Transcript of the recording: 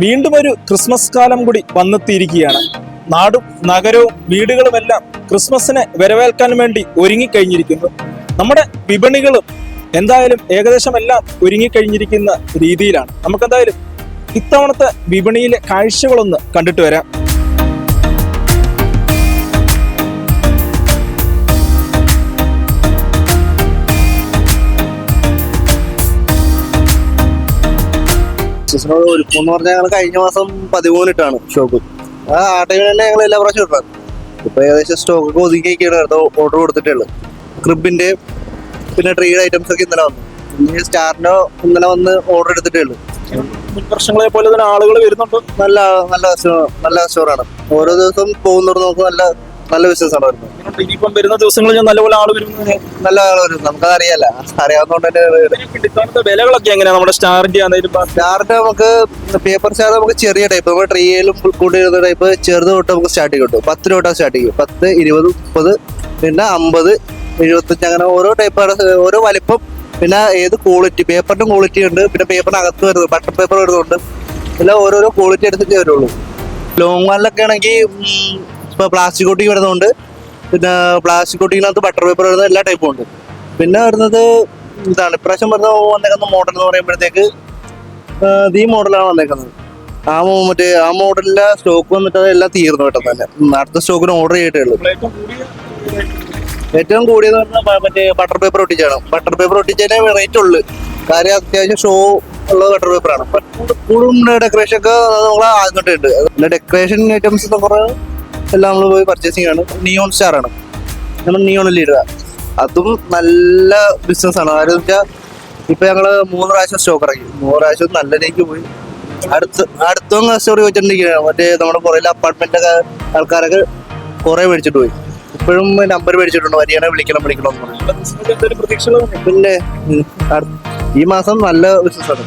വീണ്ടും ഒരു ക്രിസ്മസ് കാലം കൂടി വന്നെത്തിയിരിക്കുകയാണ്. നാടും നഗരവും വീടുകളുമെല്ലാം ക്രിസ്മസിനെ വരവേൽക്കാൻ വേണ്ടി ഒരുങ്ങിക്കഴിഞ്ഞിരിക്കുന്നു. നമ്മുടെ വിപണികളും എന്തായാലും ഏകദേശം എല്ലാം ഒരുങ്ങിക്കഴിഞ്ഞിരിക്കുന്ന രീതിയിലാണ്. നമുക്കെന്തായാലും ഇത്തവണത്തെ വിപണിയിലെ കാഴ്ചകളൊന്ന് കണ്ടിട്ട് വരാം. ക്രിസ്മസിനോട് ഒരുക്കം പറഞ്ഞാൽ ഞങ്ങൾ കഴിഞ്ഞ മാസം പതിമൂന്നിട്ടാണ് ഷോപ്പ് ആ ആ ടൈമിൽ തന്നെ ഞങ്ങൾ എല്ലാ പ്രാവശ്യം ഇട്ടാണ്. ഇപ്പൊ ഏകദേശം സ്റ്റോക്ക് ഒക്കെ ഒതുക്കിയൊക്കെയാണ് അടുത്ത ഓർഡർ കൊടുത്തിട്ടുള്ളത് ക്രിബിന്റെ പിന്നെ ട്രീഡ് ഐറ്റംസ് ഒക്കെ ഇന്നലെ വന്നു. ഇനി സ്റ്റാറിന്റെ ഇന്നലെ വന്ന് ഓർഡർ എടുത്തിട്ടേ ഉള്ളൂ. മുൻ വർഷങ്ങളെ പോലെ തന്നെ ആളുകൾ വരുന്നുണ്ട്. നല്ല നല്ല നല്ല സ്റ്റോറാണ് ഓരോ ദിവസം പോകുന്നവർ നമുക്ക് നല്ല നല്ല ബിസിനസ് ആണ് വരുന്നത് ഇനിയിപ്പം വരുന്ന ദിവസങ്ങളിൽ ഞാൻ നല്ലപോലെ ആൾ വരുന്നത് നല്ല ആൾ വരും നമുക്കത് അറിയാല്ല അറിയാവുന്നതുകൊണ്ട് തന്നെ ഇത്തവണത്തെ വിലകളൊക്കെ എങ്ങനെയാ? നമ്മുടെ സ്റ്റാറിന്റെ ആണെങ്കിലും സ്റ്റാറിന്റെ നമുക്ക് പേപ്പർ സ്റ്റാർ നമുക്ക് ചെറിയ ടൈപ്പ്. നമ്മുടെ ട്രീയിലും കൂടി വരുന്ന ടൈപ്പ്. ചെറുത് തൊട്ട് നമുക്ക് സ്റ്റാർട്ട് കിട്ടും. പത്ത് രൂപ തൊട്ടാണ് സ്റ്റാർട്ട് ചെയ്യും പത്ത് ഇരുപത് മുപ്പത് പിന്നെ അമ്പത് എഴുപത്തഞ്ച് അങ്ങനെ ഓരോ ടൈപ്പാണ് ഓരോ വലിപ്പം. പിന്നെ ഏത് ക്വാളിറ്റി പേപ്പറിന്റെ ക്വാളിറ്റി ഉണ്ട്. പിന്നെ പേപ്പറിന് അകത്ത് വരുന്നത്. ബട്ടർ പേപ്പർ വരുന്നുണ്ട്. എല്ലാം ഓരോരോ ക്വാളിറ്റി എടുത്തിട്ടേ വരുള്ളൂ. ലോങ് വാനിലൊക്കെ ആണെങ്കിൽ ഇപ്പൊ പ്ലാസ്റ്റിക് കോട്ടിങ് വരുന്നുണ്ട് പിന്നെ പ്ലാസ്റ്റിക് കോട്ടിങ്ങിനകത്ത് ബട്ടർ പേപ്പർ വരുന്ന എല്ലാ ടൈപ്പും ഉണ്ട്. പിന്നെ വരുന്നത് ഇതാണ്. ഇപ്രാവശ്യം വരുന്ന വന്നേക്കുന്ന മോഡൽ എന്ന് പറയുമ്പോഴത്തേക്ക് ഈ മോഡലാണ് വന്നേക്കുന്നത്. ആ മറ്റേ ആ മോഡലിലെ സ്റ്റോക്ക് വന്നിട്ട് എല്ലാം തീർന്നു കേട്ടോ തന്നെ. അടുത്ത സ്റ്റോക്കിന് ഓർഡർ ചെയ്തിട്ടേ ഉള്ളൂ ഏറ്റവും കൂടിയത് പറഞ്ഞാൽ മറ്റേ ബട്ടർ പേപ്പർ ഒട്ടിച്ചാണ്. ബട്ടർ പേപ്പർ ഒട്ടിച്ചതിനെ റേറ്റ് ഉള്ളു. കാര്യം അത്യാവശ്യം ഷോ ഉള്ള ബട്ടർ പേപ്പറാണ് കൂടുതലും ഡെക്കറേഷൻ ഒക്കെ നമ്മൾ ആദ്യം തൊട്ടുണ്ട് ഡെക്കറേഷൻ ഐറ്റംസ് എന്ന് പറഞ്ഞാൽ എല്ലാം നമ്മൾ പോയി പർച്ചേസിങ് ആണ് നിയോൺ സ്റ്റാർ ആണ്. നമ്മൾ നിയോണിൽ ഇടുക. അതും നല്ല ബിസിനസ് ആണ്. കാര്യം വെച്ചാൽ ഇപ്പൊ ഞങ്ങൾ മൂന്ന് പ്രാവശ്യം സ്റ്റോക്ക് ഇറങ്ങി മൂന്ന് പ്രാവശ്യം നല്ല രീതിക്ക് പോയി. അടുത്ത് അടുത്തും കസ്റ്റമർ ചോദിച്ചിട്ടുണ്ടെങ്കിൽ മറ്റേ നമ്മുടെ കുറെ അപ്പാർട്ട്മെന്റ് ഒക്കെ ആൾക്കാരൊക്കെ കുറെ മേടിച്ചിട്ട് പോയി. ഇപ്പോഴും നമ്പർ മേടിച്ചിട്ടുണ്ട്. വരികയാണെ വിളിക്കണം വിളിക്കണം പിന്നെ ഈ മാസം നല്ല ബിസിനസ് ആണ്.